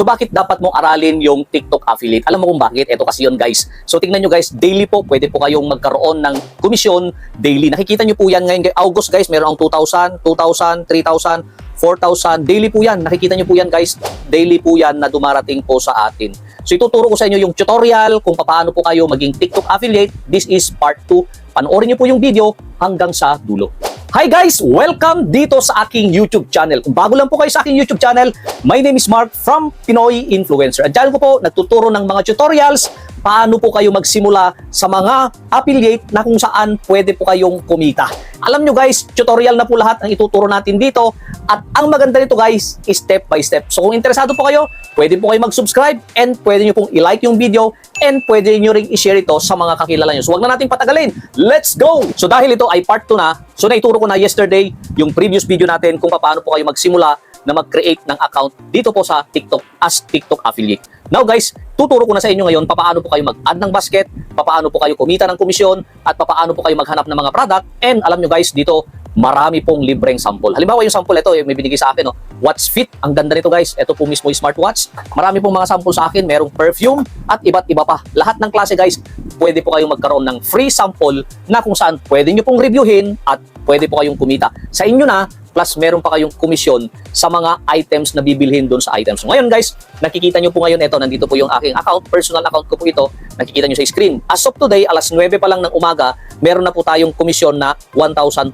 So bakit dapat mong aralin yung TikTok affiliate? Alam mo kung bakit? Ito kasi yun guys. So tingnan nyo guys, daily po, pwede po kayong magkaroon ng komisyon daily. Nakikita nyo po yan ngayon. August guys, meron ang 2,000, 2,000, 3,000, 4,000. Daily po yan. Nakikita nyo po yan guys. Daily po yan na dumarating po sa atin. So ituturo ko sa inyo yung tutorial kung paano po kayo maging TikTok affiliate. This is part 2. Panoorin nyo po yung video hanggang sa dulo. Hi guys! Welcome dito sa aking YouTube channel. Kung bago lang po kayo sa aking YouTube channel, my name is Mark from Pinoy Influencer. At dyan ko po nagtuturo ng mga tutorials paano po kayo magsimula sa mga affiliate na kung saan pwede po kayong kumita. Alam nyo guys, tutorial na po lahat ang ituturo natin dito at ang maganda nito guys, step by step. So kung interesado po kayo, pwede po kayo mag-subscribe and pwede nyo pong i-like yung video and pwede nyo ring i-share ito sa mga kakilala nyo. So wag na nating patagalin. Let's go! So dahil ito ay part 2 na, so naituro ko na yesterday yung previous video natin kung paano po kayo magsimula na mag-create ng account dito po sa TikTok as TikTok affiliate. Now guys, tuturo ko na sa inyo ngayon paano po kayo mag-add ng basket, paano po kayo kumita ng komisyon, at paano po kayo maghanap ng mga product. And alam nyo guys, dito marami pong libreng sample. Halimbawa yung sample ito, yung may binigay sa akin, no? Watch Fit. Ang ganda nito guys. Ito po mismo yung smartwatch. Marami pong mga sample sa akin. Merong perfume at iba't iba pa. Lahat ng klase guys, pwede po kayong magkaroon ng free sample na kung saan pwede nyo pong reviewin at pwede po kayong kumita. Sa inyo na, plus meron pa kayong komisyon sa mga items na bibilhin doon sa items. Ngayon guys, nakikita nyo po ngayon ito, nandito po yung aking account, personal account ko po ito, nakikita nyo sa screen. As of today, alas 9 pa lang ng umaga, meron na po tayong komisyon na 1,200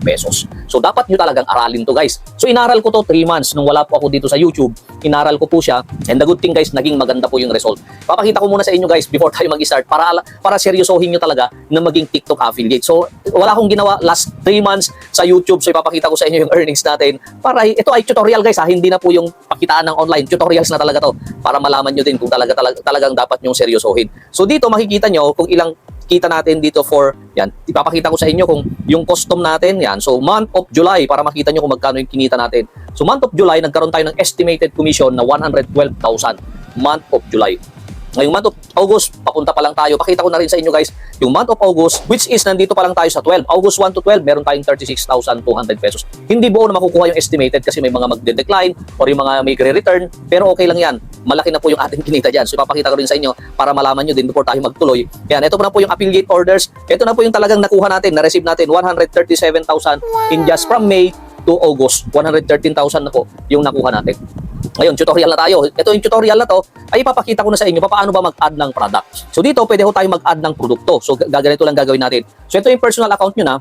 pesos. So dapat nyo talagang aralin to guys. So inaral ko to 3 months nung wala po ako dito sa YouTube. Inaral ko po siya and the good thing guys, naging maganda po yung result. Papakita ko muna sa inyo guys before tayo mag-start para para seryosohin nyo talaga na maging TikTok affiliate. So wala akong ginawa last 3 months sa YouTube. So ipapakita ko sa inyo yung earnings natin. Para ito ay tutorial guys ha, hindi na po yung pakitaan ng online. Tutorials na talaga to para malaman nyo din kung talaga, talaga talagang dapat nyong seryosohin. So dito makikita nyo kung ilang kita natin dito for, yan, ipapakita ko sa inyo kung yung custom natin, yan. So, month of July, para makita nyo kung magkano yung kinita natin. So, month of July, nagkaroon tayo ng estimated commission na 112,000. Month of July. Ngayong month of August, papunta pa lang tayo. Pakita ko na rin sa inyo guys, yung month of August, which is nandito pa lang tayo sa 12. August 1 to 12, meron tayong 36,200 pesos. Hindi buo na makukuha yung estimated kasi may mga magde-decline or yung mga may return pero okay lang yan. Malaki na po yung ating kinita dyan. So ipapakita ko rin sa inyo para malaman nyo din before tayo magtuloy. Yan, ito na po yung affiliate orders. Ito na po yung talagang nakuha natin, na-receive natin, 137,000 in just from May to August. 113,000 na po yung nakuha natin. Ngayon, tutorial na tayo. Ito yung tutorial na to, ay ipapakita ko na sa inyo paano ba mag-add ng product. So dito, pwede ho tayo mag-add ng produkto. So gaganito lang gagawin natin. So ito yung personal account nyo na.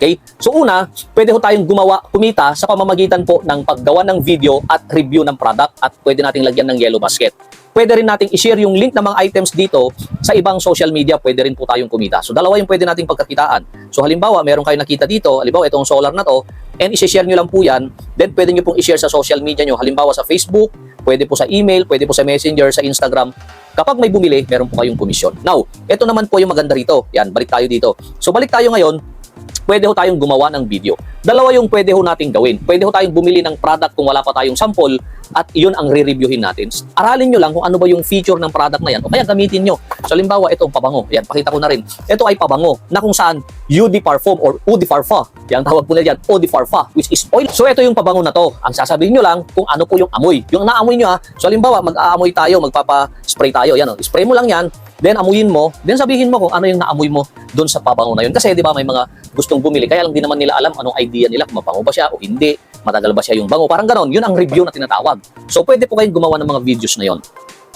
Okay? So una, pwede ho tayong gumawa, kumita sa pamamagitan po ng paggawa ng video at review ng product at pwede nating lagyan ng yellow basket. Pwede rin nating i-share yung link ng mga items dito sa ibang social media, pwede rin po tayong kumita. So dalawa yung pwede nating pagkakitaan. So halimbawa, meron kayo nakita dito, halimbawa itong solar na to, and i-share nyo lang po yan, then pwede nyo pong i-share sa social media nyo. Halimbawa sa Facebook, pwede po sa email, pwede po sa Messenger, sa Instagram. Kapag may bumili, meron po kayong komisyon. Now, ito naman po yung maganda rito. Yan, balik tayo dito. So balik tayo ngayon, pwede ho tayong gumawa ng video. Dalawa yung pwede ho nating gawin. Pwede ho tayong bumili ng product kung wala pa tayong sample at iyon ang re-reviewin natin. Aralin nyo lang kung ano ba yung feature ng product na yan o kaya gamitin nyo. So, halimbawa, ito ang pabango. Yan, pakita ko na rin. Ito ay pabango na kung saan UD Parfum or Udi Parfa. Yan, tawag po nila yan, Udi Parfa, which is oil. So, ito yung pabango na to. Ang sasabihin nyo lang kung ano po yung amoy. Yung naamoy nyo ha. So, halimbawa, mag-aamoy tayo, magpapa-spray tayo. Yan, o. spray mo lang yan. Then, amuyin mo. Then, sabihin mo kung ano yung naamoy mo doon sa pabango na yun. Kasi, di ba, may mga gustong bumili. Kaya lang di naman nila alam anong idea nila kung mabango ba siya o hindi. Matagal ba siya yung bango. Parang ganon. Yun ang review na tinatawag. So, pwede po kayong gumawa ng mga videos na yon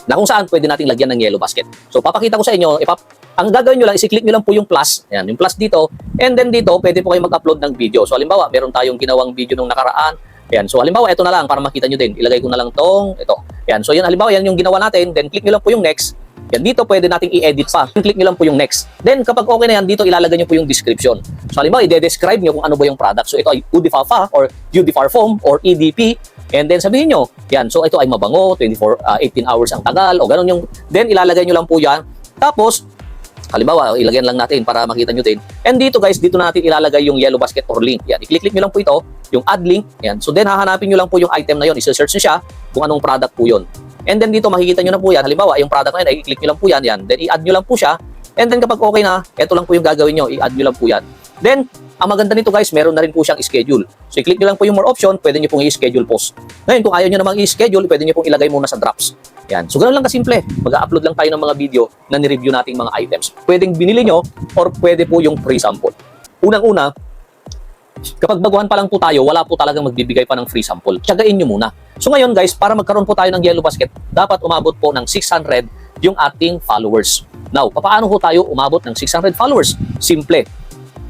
na kung saan pwede nating lagyan ng yellow basket. So, papakita ko sa inyo, ipap ang gagawin nyo lang, isi-click nyo lang po yung plus. Ayan, yung plus dito. And then dito, pwede po kayong mag-upload ng video. So, halimbawa, meron tayong ginawang video nung nakaraan. Ayan, so halimbawa, ito na lang para makita nyo din. Ilagay ko na lang tong, ito. Ayan, so yan, halimbawa, yan yung ginawa natin. Then, click nyo lang po yung next. Yan, dito pwede nating i-edit pa. Click nyo lang po yung next. Then, kapag okay na yan, dito ilalagay nyo po yung description. So, halimbawa, i-describe nyo kung ano ba yung product. So, ito ay Udifafa or Udifarfoam or EDP. And then, sabihin nyo, yan, so ito ay mabango, 24, ah, 18 hours ang tagal, o ganun yung, then ilalagay nyo lang po yan. Tapos, Halimbawa, ilagyan lang natin para makita nyo din. And dito guys, dito natin ilalagay yung yellow basket or link. Yan, i-click-click nyo lang po ito, yung add link. Yan. So then, hahanapin nyo lang po yung item na yun. I-search nyo siya kung anong product po yun. And then dito, makikita nyo na po yan. Halimbawa, yung product na yun, i-click nyo lang po yan. yan. Then, i-add nyo lang po siya. And then kapag okay na, ito lang po yung gagawin nyo. I-add nyo lang po yan. Then, ang maganda nito guys, meron na rin po siyang schedule. So i-click nyo lang po yung more option, pwede nyo pong i-schedule post. Ngayon, kung ayaw nyo namang i-schedule, pwede nyo pong ilagay muna sa drops. Yan. So ganoon lang kasimple. Mag-upload lang tayo ng mga video na ni-review nating mga items. Pwedeng binili nyo or pwede po yung free sample. Unang-una, kapag baguhan pa lang po tayo, wala po talagang magbibigay pa ng free sample. Tsagain nyo muna. So ngayon guys, para magkaroon po tayo ng Yellow Basket, dapat umabot po ng 600 yung ating followers. Now, paano po tayo umabot ng 600 followers? Simple.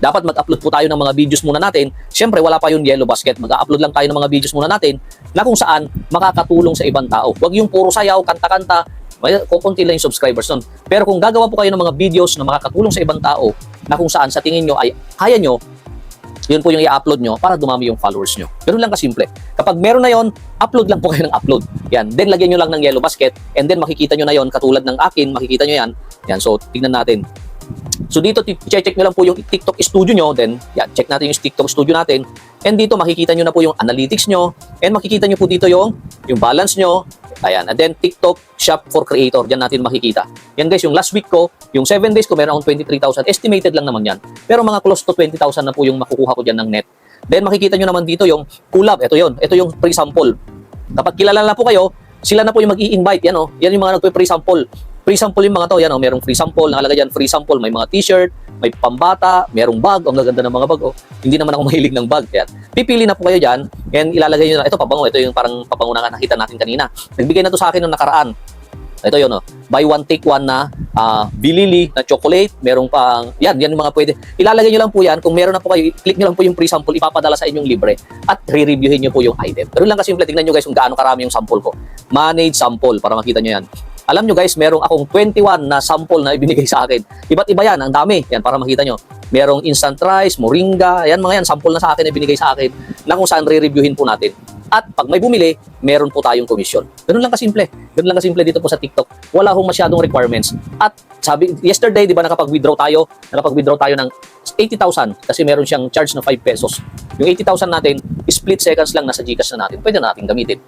Dapat mag-upload po tayo ng mga videos muna natin. Siyempre, wala pa yung Yellow Basket. Mag-upload lang tayo ng mga videos muna natin na kung saan makakatulong sa ibang tao. Huwag yung puro sayaw, kanta-kanta, may kukunti lang yung subscribers nun. Pero kung gagawa po kayo ng mga videos na makakatulong sa ibang tao, na kung saan sa tingin nyo ay kaya nyo, yun po yung i-upload nyo para dumami yung followers nyo. Ganun lang kasimple. Kapag meron na yon, upload lang po kayo ng upload. Yan. Then lagyan nyo lang ng yellow basket and then makikita nyo na yon katulad ng akin, makikita nyo yan. Yan. So, tingnan natin. So dito, check nyo lang po yung TikTok studio nyo. Then, yan, check natin yung TikTok studio natin. And dito, makikita nyo na po yung analytics nyo. And makikita nyo po dito yung, yung balance nyo. Ayan. And then, TikTok Shop for Creator. Diyan natin makikita. Yan guys, yung last week ko, yung 7 days ko, meron akong 23,000. Estimated lang naman yan. Pero mga close to 20,000 na po yung makukuha ko dyan ng net. Then, makikita nyo naman dito yung collab. Ito yon Ito yung pre-sample. Kapag kilala na po kayo, sila na po yung mag invite Yan, oh. Yan yung mga nagpe-pre sample. Free sample yung mga to. Yan, oh. Merong free sample. Nakalagay dyan, free sample. May mga t-shirt, may pambata, merong bag. Ang gaganda ng mga bag, oh. Hindi naman ako mahilig ng bag. Yan. Pipili na po kayo dyan and ilalagay nyo na. Ito, pabango. Ito yung parang pabango na nakita natin kanina. Nagbigay na to sa akin nung nakaraan. Ito yun, oh. Buy one, take one na ah, bilili na chocolate. Merong pang, yan, yan yung mga pwede. Ilalagay nyo lang po yan. Kung meron na po kayo, click nyo lang po yung free sample, ipapadala sa inyong libre. At re-reviewin nyo po yung item. Pero lang kasimple, tingnan nyo guys kung gaano karami yung sample ko. Manage sample, para makita nyo yan. Alam nyo guys, merong akong 21 na sample na ibinigay sa akin. Iba't iba yan, ang dami. Yan, para makita nyo. Merong instant rice, moringa, yan mga yan, sample na sa akin na ibinigay sa akin na kung saan re-reviewin po natin. At pag may bumili, meron po tayong commission. Ganun lang kasimple. Ganun lang kasimple dito po sa TikTok. Wala hong masyadong requirements. At sabi, yesterday, di ba nakapag-withdraw tayo? Nakapag-withdraw tayo ng 80,000 kasi meron siyang charge na 5 pesos. Yung 80,000 natin, split seconds lang nasa Gcash na natin. Pwede na natin gamitin.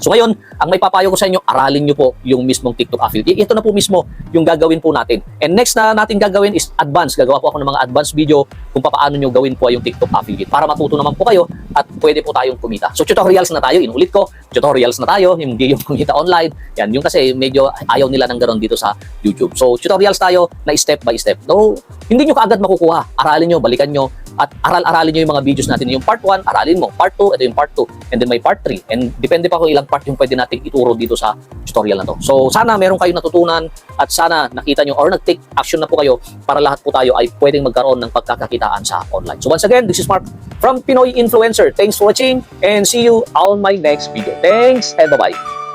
So ngayon, ang may papayo ko sa inyo, aralin nyo po yung mismong TikTok affiliate. Ito na po mismo yung gagawin po natin. And next na natin gagawin is advance. Gagawa po ako ng mga advance video kung paano nyo gawin po yung TikTok affiliate para matuto naman po kayo at pwede po tayong kumita. So tutorials na tayo, inulit ko, tutorials na tayo, hindi yung kumita online. Yan, yung kasi medyo ayaw nila ng ganoon dito sa YouTube. So tutorials tayo na step by step. No, hindi nyo kaagad makukuha. Aralin nyo, balikan nyo, at aral-aralin nyo yung mga videos natin. Yung part 1, aralin mo. Part 2, ito yung part 2. And then may part 3. And depende pa kung ilang part yung pwede nating ituro dito sa tutorial na to. So sana meron kayong natutunan at sana nakita nyo or nag-take action na po kayo para lahat po tayo ay pwedeng magkaroon ng pagkakakitaan sa online. So once again, this is Mark from Pinoy Influencer. Thanks for watching and see you on my next video. Thanks and bye-bye.